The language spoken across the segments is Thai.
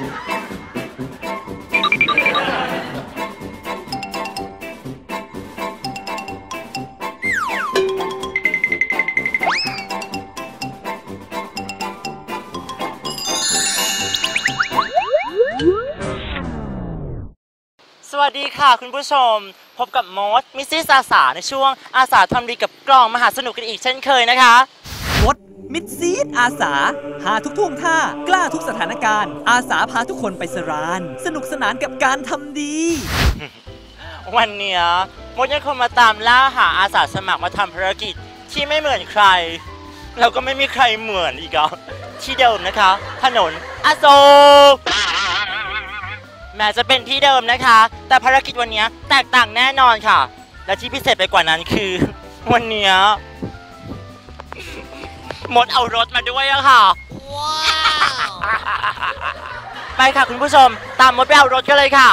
สวัสดีค่ะคุณผู้ชม พบกับมดมิสซิสอาสาในช่วงอาสาทำดีกับกล่องมหาสนุกกันอีกเช่นเคยนะคะ มิดซีดอาสา หาทุกท่วงท่ากล้าทุกสถานการณ์ อาสาพาทุกคนไปสราน สนุกสนานกับการทำดี วันเนี้ยมดยังคงมาตามล่าหาอาสาสมัครมาทำภารกิจที่ไม่เหมือนใคร แล้วก็ไม่มีใครเหมือนอีกอะที่เดิมนะคะ ถนนอโศกแม้จะเป็นที่เดิมนะคะ แต่ภารกิจวันนี้แตกต่างแน่นอนค่ะ และที่พิเศษไปกว่านั้นคือ วันนี้ มดเอารถมาด้วยอะค่ะไปค่ะคุณผู้ชม ตามมดไปเอารถกันเลยค่ะ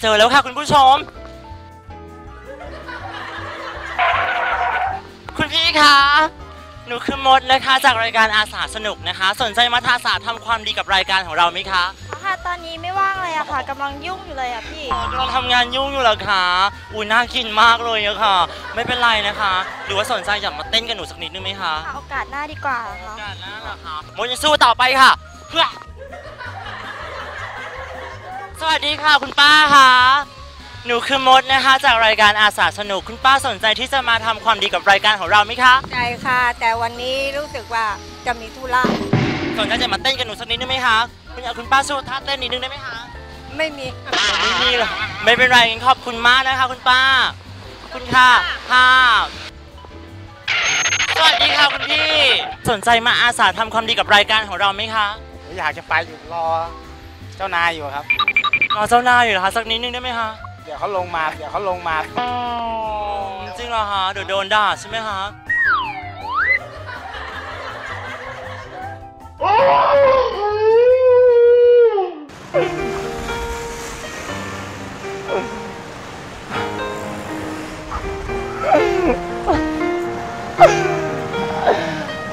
เจอแล้วค่ะคุณผู้ชม คุณพี่คะหนูคือมดนะคะจากรายการอาสาสนุกนะคะ สนใจมาทาสาทำความดีกับรายการของเราไหมคะค่ะตอนนี้ไม่ว่างเลยอะค่ะกำลังยุ่งอยู่เลยอะพี่กำลังทำงานยุ่งอยู่เหรอคะอุ้ยน่ากินมากเลยอะค่ะ ไม่เป็นไรนะคะ หรือว่าสนใจอยากมาเต้นกับหนูสักนิดนึงไหมคะค่ะโอกาสหน้าดีกว่าค่ะการนั้นนะคะมดจะสู้ต่อไปค่ะเพื่อ สวัสดีค่ะคุณป้าค่ะหนูคือมดนะคะ จากรายการอาสาสนุกคุณป้าสนใจที่จะมาทำความดีกับรายการของเราไหมคะใจค่ะ แต่วันนี้รู้สึกว่าจะมีธุระสนใจจะมาเต้นกับหนูสักนิดนึงไหมคะคุณคุณป้าสู้ท่าเต้นนิดนึงได้ไหมคะไม่มีไม่มีหรอกไม่เป็นไรงั้นขอบคุณมากนะคะ คุณป้าขอบคุณค่ะค่ะสวัสดีค่ะคุณพี่สนใจมาอาสาทำความดีกับรายการของเราไหมคะอยากจะไปอยู่รอเจ้านายอยู่ครับ รอเจ้านายอยู่เหรอคะสักนิดนึงได้ไหมคะเดี๋ยวเขาลงมา เดี๋ยวเขาลงมา จริงเหรอคะเดี๋ยวโดนด่าใช่ไหมคะ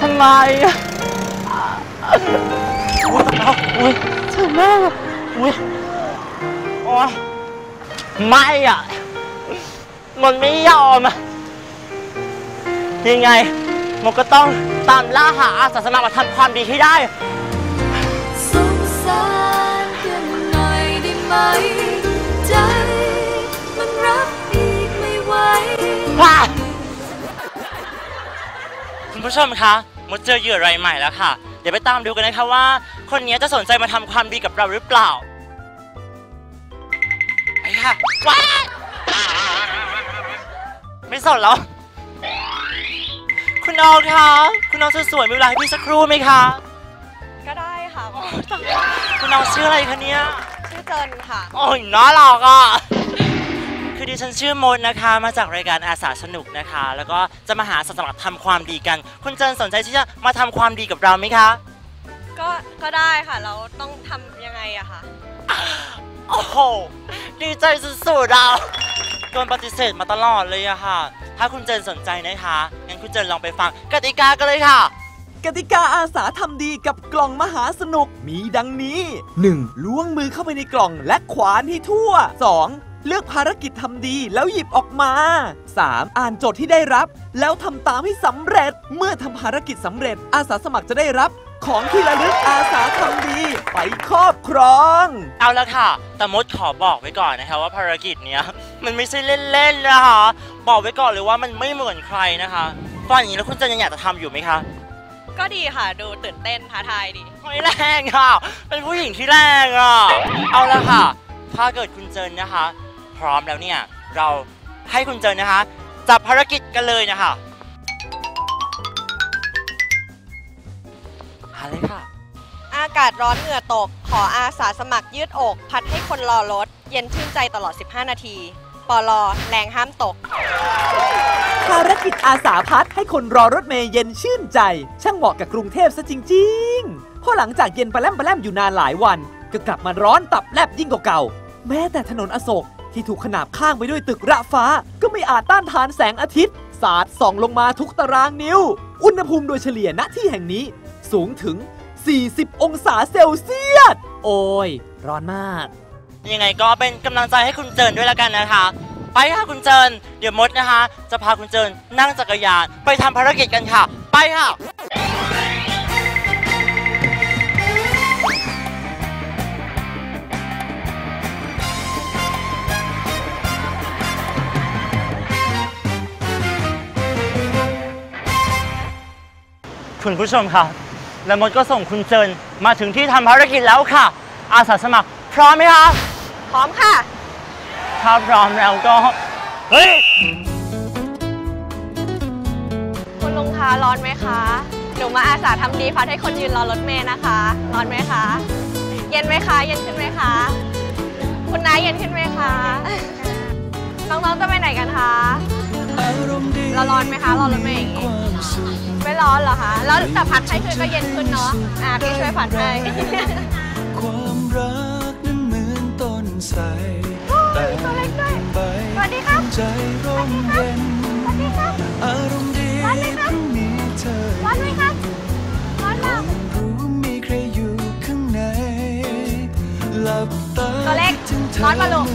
ทำไมอะอุ้ยตายแล้วอุ้ยเจ็บมากอะอุ้ยโอ๊ย ไม่อะ มันไม่ยอมอะยังไง มันก็ต้องตามล่าหาอาสาสมัครมาทำความดีให้ได้ สงสารกันหน่อยได้ไหม ใจ มันรับอีกไม่ไหวคุณผู้ชมคะมดเจอเหยื่อรายใหม่แล้วค่ะ เดี๋ยวไปตามดูกันนะคะว่า คนนี้จะสนใจมาทำความดีกับเราหรือเปล่าไป ค่ะว้ายไม่สนแล้ว คุณน้องคะคุณน้องสวยๆมีเวลาให้พี่สักครู่ไหมคะ ก็ได้ค่ะคุณน้องชื่ออะไรคะเนี่ยชื่อเจินค่ะ โอ้ยน่ารักอะคือดิฉันชื่อมดนะคะ มาจากรายการอาสาสนุกนะคะ แล้วก็จะมาหาอาสาสมัครทำความดีกัน คุณเจนสนใจที่จะมาทำความดีกับเราไหมคะ ก็ก็ได้ค่ะ เราต้องทำยังไงอะคะ โอ้โห ดีใจสุดๆอะโดนปฏิเสธมาตลอดเลยอะค่ะ ถ้าคุณเจนสนใจนะคะ งั้นคุณเจนลองไปฟังกติกากันเลยค่ะ กติกาอาสาทำดีกับกล่องมหาสนุกมีดังนี้ 1. ล้วงมือเข้าไปในกล่องและขวานให้ทั่ว 2. เลือกภารกิจทำดีแล้วหยิบออกมา 3. อ่านโจทย์ที่ได้รับ แล้วทำตามให้สำเร็จ เมื่อทำภารกิจสำเร็จอาสาสมัครจะได้รับ ของที่ระลึกอาสาทำดีไปครอบครอง เอาละค่ะ แต่มดขอบอกไว้ก่อนนะคะว่าภารกิจเนี้ยมันไม่ใช่เล่นๆนะคะ บอกไว้ก่อนเลยว่ามันไม่เหมือนใครนะคะฟังอย่างนี้แล้วคุณเจนยังอยากจะทำอยู่ไหมคะ ก็ดีค่ะดูตื่นเต้นท้าทายดีไม่แรงค่ะ เป็นผู้หญิงที่แรงอะ เอาละค่ะ ถ้าเกิดคุณเจนนะคะ พร้อมแล้วเนี่ยเราให้คุณเจนนะคะ จับภารกิจกันเลยนะคะ อะไรค่ะ อากาศร้อนเหงื่อตก ขออาสาสมัครยืดอก พัดให้คนรอรถ เย็นชื่นใจตลอด 15 นาทีปลอแรงห้ามตก ภารกิจอาสาพัดให้คนรอรถเมย์เย็นชื่นใจ ช่างเหมาะกับกรุงเทพซะจริงๆ เพราะหลังจากเย็นปะแลมปะแลมอยู่นานหลายวัน ก็กลับมาร้อนตับแลบยิ่งกว่าเก่า แม้แต่ถนนอโศกที่ถูกขนาบข้างไปด้วยตึกระฟ้า ก็ไม่อาจต้านทานแสงอาทิตย์ สาดส่องลงมาทุกตารางนิ้ว อุณหภูมิโดยเฉลี่ยณที่แห่งนี้สูงถึง 40 องศาเซลเซียส โอ้ย ร้อนมาก ยังไงก็เป็นกำลังใจให้คุณเจินด้วยแล้วกันนะคะ ไปค่ะคุณเจิน เดี๋ยวมดนะคะ จะพาคุณเจินนั่งจักรยานไปทำภารกิจกันค่ะ ไปค่ะ คุณผู้ชมค่ะ และมดก็ส่งคุณเจินมาถึงที่ทำภารกิจแล้วค่ะ อาสาสมัครพร้อมไหมคะพร้อมค่ะ ถ้าพร้อมแล้วก็ เฮ้ย คุณลุงคะร้อนไหมคะ หนูมาอาสาทำดีพัดให้คนยืนรอรถเมย์นะคะ ร้อนไหมคะ เย็นไหมคะ เย็นขึ้นไหมคะ คุณนายเย็นขึ้นไหมคะ น้องๆจะไปไหนกันคะ เราร้อนไหมคะรอรถเมย์อย่างงี้ไม่ร้อนเหรอคะ แล้วแต่พัดให้คือก็เย็นขึ้นเนาะ อ่าพี่ช่วยพัดให้ความรักนั้นเหมือนต้นไทรแต่ตัวเล็กด้วยใบสวัสดีครับใจร่มเย็นสวัสดีครับอารมณ์ดีร้อนไหมครับพรุ่งนี้เธอร้อนไหมครับร้อนเปล่ารู้มีใครอยู่ข้างในหลับตาตัวเล็กคิดถึงเธร้อนเปล่าลูก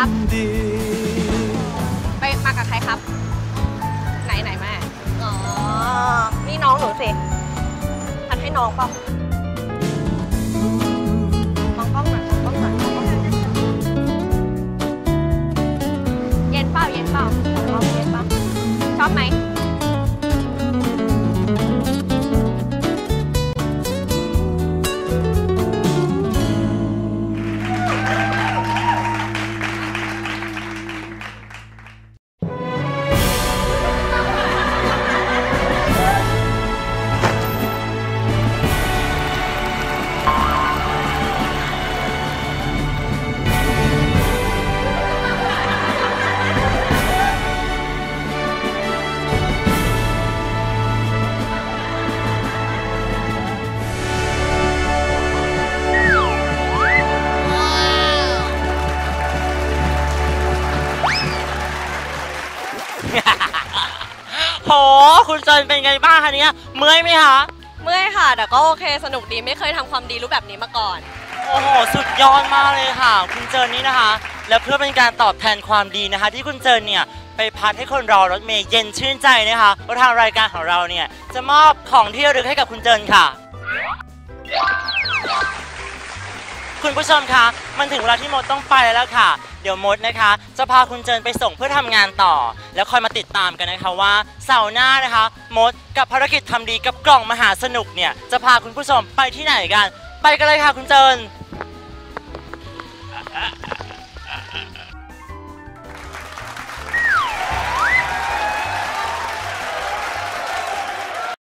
ครับ ไปมากับใครครับ ไหนไหนแม่ อ๋อ นี่น้องหนูสิ พันให้น้องป่ะ โหคุณเจินเป็นไงบ้างคะเนี่ยเมื่อยไหมคะเมื่อยค่ะ แต่ก็โอเคสนุกดีไม่เคยทำความดีรูปแบบนี้มาก่อน โอ้โหสุดยอดมากเลยค่ะ คุณเจินนี่นะคะ และเพื่อเป็นการตอบแทนความดีนะคะ ที่คุณเจินเนี่ยไปพัดให้คนรอรถเมย์เย็นชื่นใจนะคะว่าทางรายการของเราเนี่ยจะมอบของที่ระลึกให้กับคุณเจินค่ะ คุณผู้ชมคะ มันถึงเวลาที่มดต้องไปแล้วค่ะ เดี๋ยวมดนะคะ จะพาคุณเจินไปส่งเพื่อทำงานต่อ แล้วคอยมาติดตามกันนะคะว่าเสาร์หน้านะคะ มดกับภารกิจทำดีกับกล่องมหาสนุกเนี่ย จะพาคุณผู้ชมไปที่ไหนกัน ไปกันเลยค่ะคุณเจิน